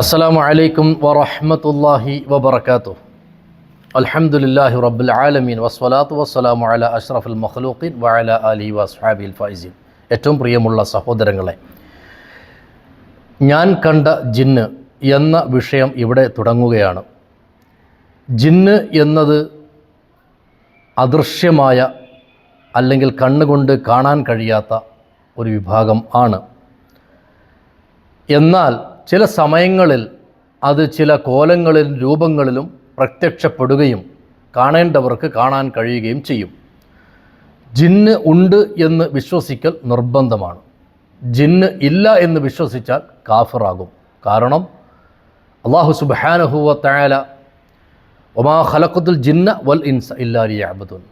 അസ്സാം വലൈക്കും വറഹമത്തല്ലാഹി വബർക്കാത്തു അലഹമുല്ലാഹി റബ്ബുൽ ആലമീൻ. വസ്വലാത്തു വസ്സലാം അല അഷ്റഫുൽ മഖ്ലൂഖീൻ വഅല അലി വസ്ഹാബിൽ ഫൈസിൻ. ഏറ്റവും പ്രിയമുള്ള സഹോദരങ്ങളെ ഞാൻ കണ്ട ജിന്ന് എന്ന വിഷയം ഇവിടെ തുടങ്ങുകയാണ്. ജിന്ന് എന്നത് അദൃശ്യമായ അല്ലെങ്കിൽ കണ്ണുകൊണ്ട് കാണാൻ കഴിയാത്ത ഒരു വിഭാഗം ആണ്. എന്നാൽ ചില സമയങ്ങളിൽ അത് ചില കോലങ്ങളിൽ രൂപങ്ങളിലും പ്രത്യക്ഷപ്പെടുകയും കാണേണ്ടവർക്ക് കാണാൻ കഴിയുകയും ചെയ്യും. ജിന്ന് ഉണ്ട് എന്ന് വിശ്വസിക്കൽ നിർബന്ധമാണ്. ജിന്ന് ഇല്ല എന്ന് വിശ്വസിച്ചാൽ കാഫിറാകും. കാരണം അള്ളാഹു സുബാനഹുവ തയാല ഒമാ ഖലക്കുത്തുൽ ജിന്ന വൽ ഇൻസ ഇല്ലാരി അബദുൻ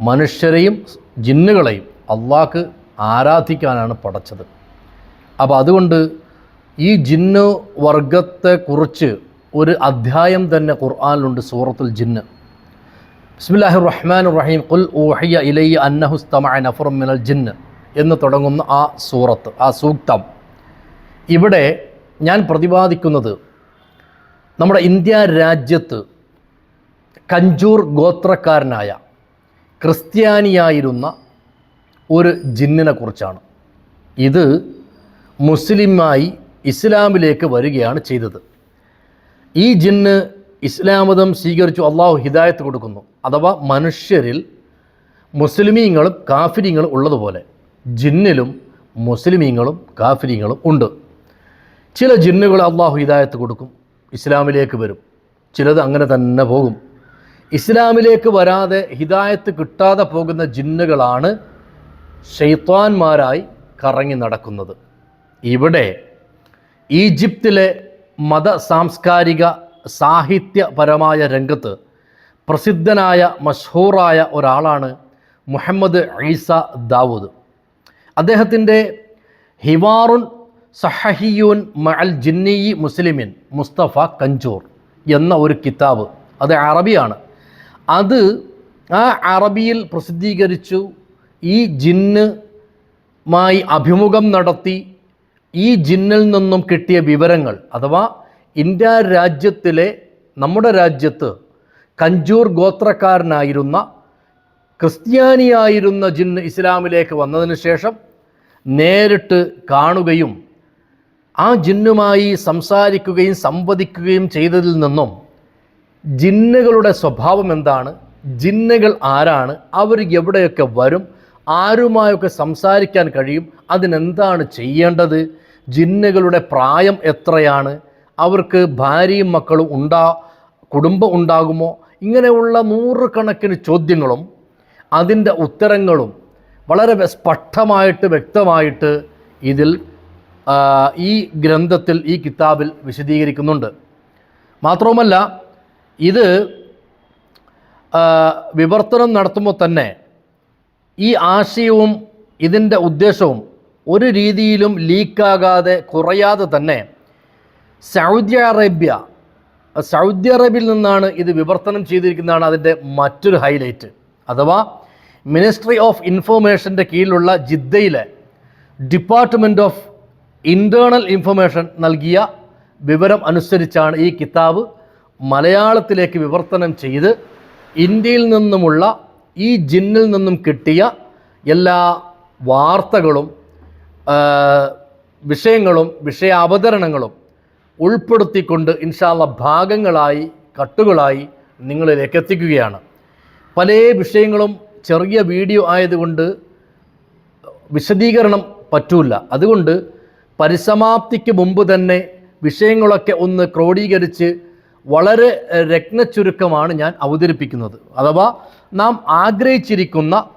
മനുഷ്യരെയും ജിന്നുകളെയും അള്ളാഹ്ക്ക് ആരാധിക്കാനാണ് പടച്ചത്. അപ്പോൾ അതുകൊണ്ട് ഈ ജിന്ന് വർഗത്തെക്കുറിച്ച് ഒരു അധ്യായം തന്നെ ഖുർആാനിലുണ്ട് സൂറത്തുൽ ജിന്ന്. ബിസ്മില്ലാഹി റഹ്മാൻ റഹീം ഖുൽ ഊഹിയ ഇലയ്യ അന്നഹുസ്തമായ നഫറും മിനൽ ജിന്ന് എന്ന് തുടങ്ങുന്ന ആ സൂറത്ത് ആ സൂക്തം. ഇവിടെ ഞാൻ പ്രതിപാദിക്കുന്നത് നമ്മുടെ ഇന്ത്യ രാജ്യത്ത് കഞ്ചൂർ ഗോത്രക്കാരനായ ക്രിസ്ത്യാനിയായിരുന്ന ഒരു ജിന്നിനെ കുറിച്ചാണ്. ഇത് മുസ്ലിമായി ഇസ്ലാമിലേക്ക് വരികയാണ് ചെയ്തത്. ഈ ജിന്ന് ഇസ്ലാമതം സ്വീകരിച്ചു അള്ളാഹു ഹിദായത്ത് കൊടുക്കുന്നു. അഥവാ മനുഷ്യരിൽ മുസ്ലിമീങ്ങളും കാഫിരിങ്ങളും ഉള്ളതുപോലെ ജിന്നിലും മുസ്ലിമീങ്ങളും കാഫിരിങ്ങളും ഉണ്ട്. ചില ജിന്നുകൾ അള്ളാഹു ഹിദായത്ത് കൊടുക്കും ഇസ്ലാമിലേക്ക് വരും. ചിലത് അങ്ങനെ തന്നെ പോകും. ഇസ്ലാമിലേക്ക് വരാതെ ഹിദായത്ത് കിട്ടാതെ പോകുന്ന ജിന്നുകളാണ് ഷെയ്ത്താൻമാരായി കറങ്ങി നടക്കുന്നത്. ഇവിടെ ഈജിപ്തിലെ മത സാംസ്കാരിക സാഹിത്യപരമായ രംഗത്ത് പ്രസിദ്ധനായ മഷൂറായ ഒരാളാണ് മുഹമ്മദ് ഈസ ദാവൂദ്. അദ്ദേഹത്തിന്റെ ഹിവാറുൻ സഹഹിയൂൻ മഅൽ ജിന്നി മുസ്ലിമിൻ മുസ്തഫ കഞ്ചൂർ എന്ന ഒരു കിതാബ്. അത് അറബിയാണ്. അത് ആ അറബിയിൽ പ്രസിദ്ധീകരിച്ചു ഈ ജിന്നുമായി അഭിമുഖം നടത്തി ഈ ജിന്നിൽ നിന്നും കിട്ടിയ വിവരങ്ങൾ അഥവാ ഇന്ത്യ രാജ്യത്തിലെ നമ്മുടെ രാജ്യത്ത് കഞ്ചൂർ ഗോത്രക്കാരനായിരുന്ന ക്രിസ്ത്യാനിയായിരുന്ന ജിന്ന് ഇസ്ലാമിലേക്ക് വന്നതിന് ശേഷം നേരിട്ട് കാണുകയും ആ ജിന്നുമായി സംസാരിക്കുകയും സംവദിക്കുകയും ചെയ്തതിൽ നിന്നും ജിന്നുകളുടെ സ്വഭാവം എന്താണ്? ജിന്നുകൾ ആരാണ്? അവർ എവിടെയൊക്കെ വരും? ആരുമായൊക്കെ സംസാരിക്കാൻ കഴിയും? അതിനെന്താണ് ചെയ്യേണ്ടത്? ജിന്നുകളുടെ പ്രായം എത്രയാണ്? അവർക്ക് ഭാര്യയും മക്കളും ഉണ്ടാ കുടുംബം ഉണ്ടാകുമോ? ഇങ്ങനെയുള്ള നൂറുകണക്കിന് ചോദ്യങ്ങളും അതിന്റെ ഉത്തരങ്ങളും വളരെ സ്പഷ്ടമായിട്ട് വ്യക്തമായിട്ട് ഇതിൽ ഈ ഗ്രന്ഥത്തിൽ ഈ കിതാബിൽ വിശദീകരിക്കുന്നുണ്ട്. മാത്രവുമല്ല ഇത് വിവർത്തനം നടത്തുമ്പോൾ തന്നെ ഈ ആശയവും ഇതിന്റെ ഉദ്ദേശവും ഒരു രീതിയിലും ലീക്കാകാതെ കുറയാതെ തന്നെ സൗദി അറേബ്യ സൗദി അറേബ്യയിൽ നിന്നാണ് ഇത് വിവർത്തനം ചെയ്തിരിക്കുന്നതാണ് അതിന്റെ മറ്റൊരു ഹൈലൈറ്റ്. അഥവാ മിനിസ്ട്രി ഓഫ് ഇൻഫോർമേഷന്റെ കീഴിലുള്ള ജിദ്ദയിലെ ഡിപ്പാർട്ട്മെന്റ് ഓഫ് ഇന്റേണൽ ഇൻഫർമേഷൻ നൽകിയ വിവരം അനുസരിച്ചാണ് ഈ കിതാബ് മലയാളത്തിലേക്ക് വിവർത്തനം ചെയ്ത് ഇന്ത്യയിൽ നിന്നുമുള്ള ഈ ജിന്നിൽ നിന്നും കിട്ടിയ എല്ലാ വാർത്തകളും വിഷയങ്ങളും വിഷയാവതരണങ്ങളും ഉൾപ്പെടുത്തിക്കൊണ്ട് ഇൻഷാല്ല ഭാഗങ്ങളായി കട്ടുകളായി നിങ്ങളിലേക്ക് എത്തിക്കുകയാണ്. പല വിഷയങ്ങളും ചെറിയ വീഡിയോ ആയതുകൊണ്ട് വിശദീകരണം പറ്റൂല. അതുകൊണ്ട് പരിസമാപ്തിക്ക് മുമ്പ് തന്നെ വിഷയങ്ങളൊക്കെ ഒന്ന് ക്രോഡീകരിച്ച് വളരെ രത്നച്ചുരുക്കമാണ് ഞാൻ അവതരിപ്പിക്കുന്നത്. അഥവാ നാം ആഗ്രഹിച്ചിരിക്കുന്ന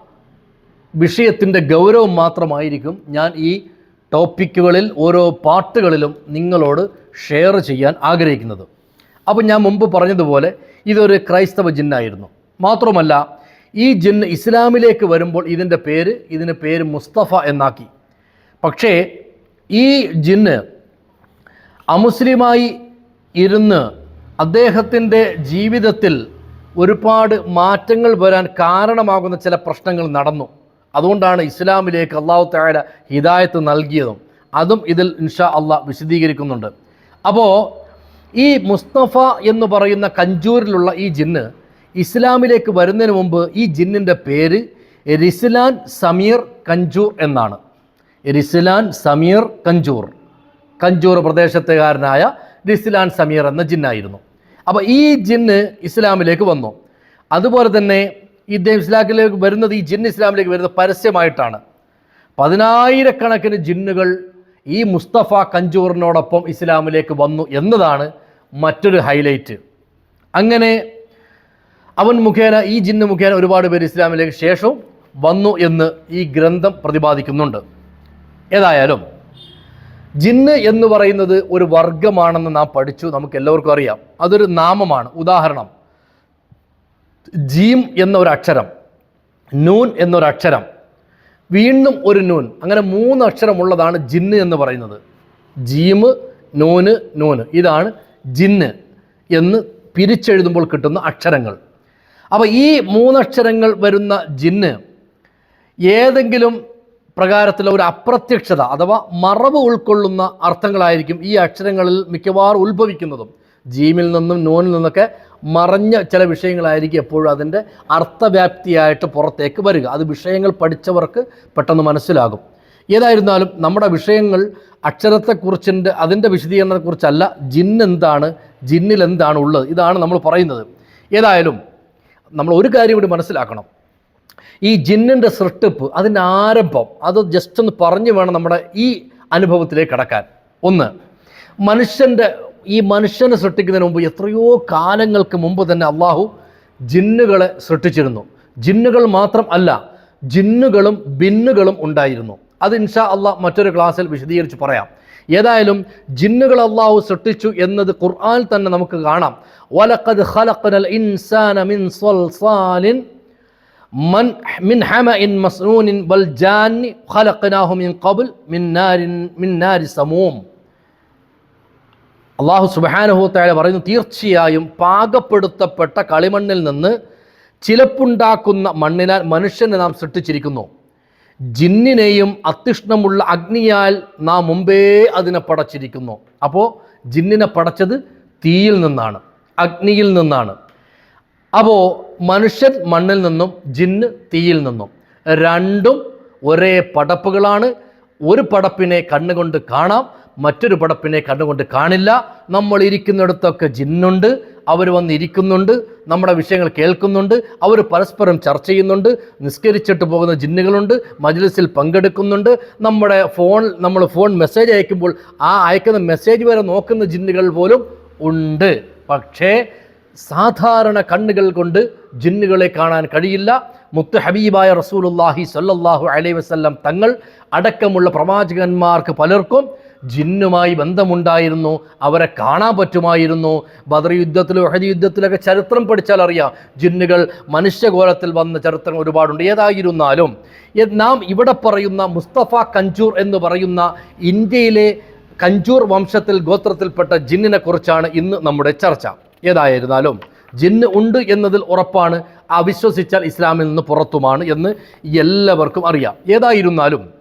വിഷയത്തിന്റെ ഗൗരവം മാത്രമായിരിക്കും ഞാൻ ഈ ടോപ്പിക്കുകളിൽ ഓരോ പാട്ടുകളിലും നിങ്ങളോട് ഷെയർ ചെയ്യാൻ ആഗ്രഹിക്കുന്നത്. അപ്പോൾ ഞാൻ മുമ്പ് പറഞ്ഞതുപോലെ ഇതൊരു ക്രൈസ്തവ ജിന്നായിരുന്നു. മാത്രമല്ല ഈ ജിന്ന് ഇസ്ലാമിലേക്ക് വരുമ്പോൾ ഇതിന്റെ പേര് ഇതിന് പേര് മുസ്തഫ എന്നാക്കി. പക്ഷേ ഈ ജിന്ന് അമുസ്ലിമായി ഇരുന്ന് അദ്ദേഹത്തിന്റെ ജീവിതത്തിൽ ഒരുപാട് മാറ്റങ്ങൾ വരാൻ കാരണമാകുന്ന ചില പ്രശ്നങ്ങൾ നടന്നു. അതുകൊണ്ടാണ് ഇസ്ലാമിലേക്ക് അള്ളാഹു താഴെ ഹിദായത്ത് നൽകിയതും. അതും ഇതിൽ ഇൻഷാ അള്ളാഹ് വിശദീകരിക്കുന്നുണ്ട്. അപ്പോൾ ഈ മുസ്തഫ എന്ന് പറയുന്ന കഞ്ചൂരിലുള്ള ഈ ജിന്ന് ഇസ്ലാമിലേക്ക് വരുന്നതിന് മുമ്പ് ഈ ജിന്നിന്റെ പേര് റിസ്ലാൻ സമീർ കഞ്ചൂർ എന്നാണ്. റിസ്ലാൻ സമീർ കഞ്ചൂർ. കഞ്ചൂർ പ്രദേശത്തുകാരനായ റിസ്ലാൻ സമീർ എന്ന ജിന്നായിരുന്നു. അപ്പോൾ ഈ ജിന്ന് ഇസ്ലാമിലേക്ക് വന്നു. അതുപോലെ തന്നെ ഇദ്ദേഹം ഇസ്ലാമിലേക്ക് വരുന്നത് ഈ ജിന്ന് ഇസ്ലാമിലേക്ക് വരുന്നത് പരസ്യമായിട്ടാണ്. പതിനായിരക്കണക്കിന് ജിന്നുകൾ ഈ മുസ്തഫ കഞ്ചൂറിനോടൊപ്പം ഇസ്ലാമിലേക്ക് വന്നു എന്നതാണ് മറ്റൊരു ഹൈലൈറ്റ്. അങ്ങനെ അവൻ മുഖേന ഈ ജിന്ന് മുഖേന ഒരുപാട് പേര് ഇസ്ലാമിലേക്ക് ശേഷവും വന്നു എന്ന് ഈ ഗ്രന്ഥം പ്രതിപാദിക്കുന്നുണ്ട്. ഏതായാലും ജിന്ന് എന്ന് പറയുന്നത് ഒരു വർഗമാണെന്ന് നാം പഠിച്ചു. നമുക്ക് എല്ലാവർക്കും അറിയാം. അതൊരു നാമമാണ്. ഉദാഹരണം ജീം എന്നൊരക്ഷരം നൂൻ എന്നൊരക്ഷരം വീണ്ടും ഒരു നൂൻ. അങ്ങനെ മൂന്ന് അക്ഷരമുള്ളതാണ് ജിന്ന് എന്ന് പറയുന്നത്. ജീമ് നൂന് നൂന്. ഇതാണ് ജിന്ന് എന്ന് പിരിച്ചെഴുതുമ്പോൾ കിട്ടുന്ന അക്ഷരങ്ങൾ. അപ്പോൾ ഈ മൂന്നക്ഷരങ്ങൾ വരുന്ന ജിന്ന് ഏതെങ്കിലും പ്രകാരത്തിലെ ഒരു അപ്രത്യക്ഷത അഥവാ മറവ് ഉൾക്കൊള്ളുന്ന അർത്ഥങ്ങളായിരിക്കും ഈ അക്ഷരങ്ങളിൽ മിക്കവാറും ഉത്ഭവിക്കുന്നതും. ജീമിൽ നിന്നും നൂനിൽ നിന്നൊക്കെ മറഞ്ഞ ചില വിഷയങ്ങളായിരിക്കും എപ്പോഴും അതിന്റെ അർത്ഥവ്യാപ്തിയായിട്ട് പുറത്തേക്ക് വരിക. അത് വിഷയങ്ങൾ പഠിച്ചവർക്ക് പെട്ടെന്ന് മനസ്സിലാകും. ഏതായിരുന്നാലും നമ്മുടെ വിഷയങ്ങൾ അക്ഷരത്തെക്കുറിച്ചിന്റെ അതിന്റെ വിശദീകരണത്തെക്കുറിച്ചല്ല ജിന്നെന്താണ് ജിന്നിൽ എന്താണ് ഉള്ളത് ഇതാണ് നമ്മൾ പറയുന്നത്. ഏതായാലും നമ്മൾ ഒരു കാര്യം കൂടി മനസ്സിലാക്കണം. ഈ ജിന്നിന്റെ സൃഷ്ടിപ്പ് അതിന്റെ ആരംഭം അത് ജസ്റ്റ് ഒന്ന് പറഞ്ഞു വേണം നമ്മുടെ ഈ അനുഭവത്തിലേക്ക് കടക്കാൻ. ഒന്ന് മനുഷ്യന്റെ ഈ മനുഷ്യനെ സൃഷ്ടിക്കുന്നതിന് മുമ്പ് എത്രയോ കാലങ്ങൾക്ക് മുമ്പ് തന്നെ അള്ളാഹു ജിന്നുകളെ സൃഷ്ടിച്ചിരുന്നു. ജിന്നുകൾ മാത്രം അല്ല ജിന്നുകളും ബിന്നുകളും ഉണ്ടായിരുന്നു. അത് ഇൻഷാ അള്ളാഹ് മറ്റൊരു ക്ലാസ്സിൽ വിശദീകരിച്ച് പറയാം. ഏതായാലും ജിന്നുകൾ അള്ളാഹു സൃഷ്ടിച്ചു എന്നത് ഖുർആൻ തന്നെ നമുക്ക് കാണാം. വലഖദ് ഖലഖനൽ ഇൻസാന മിൻ സൽസാലിൻ മൻ മിൻ ഹമ ഇൻ മസ്നൂനിൻ വൽ ജാനി ഖലഖനാഹു മിൻ ഖബൽ മിൻ നാരിൻ മിൻ നാരി സമൂം. അള്ളാഹു സുബാനുഭവത്തായ പറയുന്നു തീർച്ചയായും പാകപ്പെടുത്തപ്പെട്ട കളിമണ്ണിൽ നിന്ന് ചിലപ്പുണ്ടാക്കുന്ന മണ്ണിനാൽ മനുഷ്യനെ നാം സൃഷ്ടിച്ചിരിക്കുന്നു. ജിന്നിനെയും അത്തിഷ്ണമുള്ള അഗ്നിയാൽ നാം മുമ്പേ അതിനെ പടച്ചിരിക്കുന്നു. അപ്പോൾ ജിന്നിനെ പടച്ചത് തീയിൽ നിന്നാണ് അഗ്നിയിൽ നിന്നാണ്. അപ്പോൾ മനുഷ്യൻ മണ്ണിൽ നിന്നും ജിന്ന് തീയിൽ നിന്നും രണ്ടും ഒരേ പടപ്പുകളാണ്. ഒരു പടപ്പിനെ കണ്ണുകൊണ്ട് കാണാം മറ്റൊരു പടപ്പിനെ കണ്ടുകൊണ്ട് കാണില്ല. നമ്മൾ ഇരിക്കുന്നിടത്തൊക്കെ ജിന്നുണ്ട്. അവർ വന്ന് ഇരിക്കുന്നുണ്ട്. നമ്മുടെ വിഷയങ്ങൾ കേൾക്കുന്നുണ്ട്. അവർ പരസ്പരം ചർച്ച ചെയ്യുന്നുണ്ട്. നിസ്കരിച്ചിട്ട് പോകുന്ന ജിന്നുകളുണ്ട്. മജ്ലിസിൽ പങ്കെടുക്കുന്നുണ്ട്. നമ്മുടെ ഫോൺ നമ്മൾ ഫോൺ മെസ്സേജ് അയക്കുമ്പോൾ ആ അയക്കുന്ന മെസ്സേജ് വരെ നോക്കുന്ന ജിന്നുകൾ പോലും ഉണ്ട്. പക്ഷേ സാധാരണ കണ്ണുകൾ കൊണ്ട് ജിന്നുകളെ കാണാൻ കഴിയില്ല. മുത്ത് ഹബീബായ റസൂലുല്ലാഹി സല്ലാഹു അലൈഹി വസല്ലം തങ്ങൾ അടക്കമുള്ള പ്രവാചകന്മാർക്ക് പലർക്കും ജിന്നുമായി ബന്ധമുണ്ടായിരുന്നു അവരെ കാണാൻ പറ്റുമായിരുന്നു. ബദർ യുദ്ധത്തിലും ഒഹദ് യുദ്ധത്തിലൊക്കെ ചരിത്രം പഠിച്ചാൽ അറിയാം ജിന്നുകൾ മനുഷ്യകോലത്തിൽ വന്ന ചരിത്രം ഒരുപാടുണ്ട്. ഏതായിരുന്നാലും നാം ഇവിടെ പറയുന്ന മുസ്തഫ കഞ്ചൂർ എന്ന് പറയുന്ന ഇന്ത്യയിലെ കഞ്ചൂർ വംശത്തിൽ ഗോത്രത്തിൽപ്പെട്ട ജിന്നിനെ കുറിച്ചാണ് ഇന്ന് നമ്മുടെ ചർച്ച. ഏതായിരുന്നാലും ജിന്ന് ഉണ്ട് എന്നതിൽ ഉറപ്പാണ് അവിശ്വസിച്ചാൽ ഇസ്ലാമിൽ നിന്ന് പുറത്തുമാണ് എന്ന് എല്ലാവർക്കും അറിയാം. ഏതായിരുന്നാലും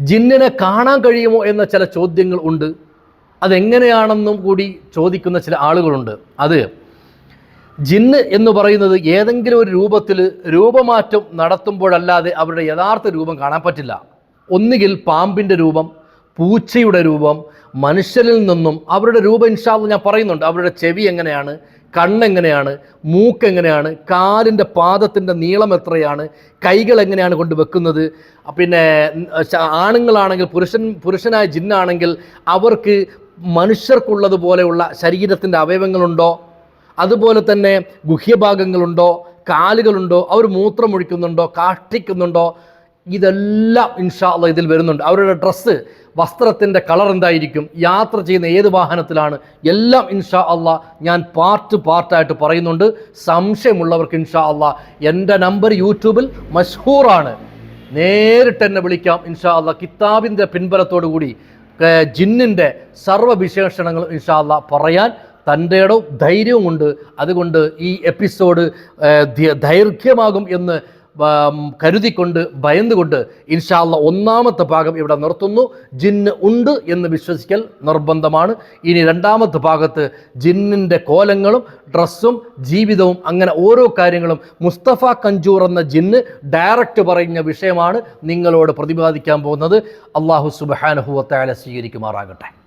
ജിന്നിനെ കാണാൻ കഴിയുമോ എന്ന ചില ചോദ്യങ്ങൾ ഉണ്ട്. അതെങ്ങനെയാണെന്നും കൂടി ചോദിക്കുന്ന ചില ആളുകളുണ്ട്. അത് ജിന്ന് എന്ന് പറയുന്നത് ഏതെങ്കിലും ഒരു രൂപത്തിൽ രൂപമാറ്റം നടത്തുമ്പോഴല്ലാതെ അവരുടെ യഥാർത്ഥ രൂപം കാണാൻ പറ്റില്ല. ഒന്നുകിൽ പാമ്പിന്റെ രൂപം പൂച്ചയുടെ രൂപം മനുഷ്യരിൽ നിന്നും അവരുടെ രൂപം ഇൻഷാവ് ഞാൻ പറയുന്നുണ്ട്. അവരുടെ ചെവി എങ്ങനെയാണ്? കണ്ണെങ്ങനെയാണ്? മൂക്കെങ്ങനെയാണ്? കാലിന്റെ പാദത്തിന്റെ നീളം എത്രയാണ്? കൈകൾ എങ്ങനെയാണ് കൊണ്ട് വെക്കുന്നത്? പിന്നെ ആണുങ്ങളാണെങ്കിൽ പുരുഷൻ പുരുഷനായ ജിന്നാണെങ്കിൽ അവർക്ക് മനുഷ്യർക്കുള്ളതുപോലെയുള്ള ശരീരത്തിന്റെ അവയവങ്ങളുണ്ടോ? അതുപോലെ തന്നെ ഗുഹ്യഭാഗങ്ങളുണ്ടോ? കാലുകളുണ്ടോ? അവർ മൂത്രമൊഴിക്കുന്നുണ്ടോ? കാഷ്ടിക്കുന്നുണ്ടോ? ഇതെല്ലാം ഇൻഷാ അള്ളാ ഇതിൽ വരുന്നുണ്ട്. അവരുടെ ഡ്രസ്സ് വസ്ത്രത്തിന്റെ കളർ എന്തായിരിക്കും? യാത്ര ചെയ്യുന്ന ഏത് വാഹനത്തിലാണ്? എല്ലാം ഇൻഷാ അള്ളാ ഞാൻ പാർട്ട് പാർട്ടായിട്ട് പറയുന്നുണ്ട്. സംശയമുള്ളവർക്ക് ഇൻഷാ അള്ളാ. എന്റെ നമ്പർ യൂട്യൂബിൽ മഷ്ഹൂറാണ്. നേരിട്ട് എന്നെ വിളിക്കാം ഇൻഷാ അള്ളാ. കിതാബിന്റെ പിൻബലത്തോടു കൂടി ജിന്നിന്റെ സർവവിശേഷണങ്ങൾ ഇൻഷാ അള്ളാ പറയാൻ തന്റെ ഇടവും ധൈര്യവും ഉണ്ട് അതുകൊണ്ട് ഈ എപ്പിസോഡ് ദൈർഘ്യമാകും എന്ന് കരുതിക്കൊണ്ട് ഭയന്നുകൊണ്ട് ഇൻഷാല്ല ഒന്നാമത്തെ ഭാഗം ഇവിടെ നിർത്തുന്നു. ജിന്ന് ഉണ്ട് എന്ന് വിശ്വസിക്കൽ നിർബന്ധമാണ്. ഇനി രണ്ടാമത്തെ ഭാഗത്ത് ജിന്നിന്റെ കോലങ്ങളും ഡ്രസ്സും ജീവിതവും അങ്ങനെ ഓരോ കാര്യങ്ങളും മുസ്തഫ കഞ്ചൂർ എന്ന ജിന്ന് ഡയറക്റ്റ് പറയുന്ന വിഷയമാണ് നിങ്ങളോട് പ്രതിപാദിക്കാൻ പോകുന്നത്. അള്ളാഹു സുബാനഹുവത്തായ സ്വീകരിക്കുമാറാകട്ടെ.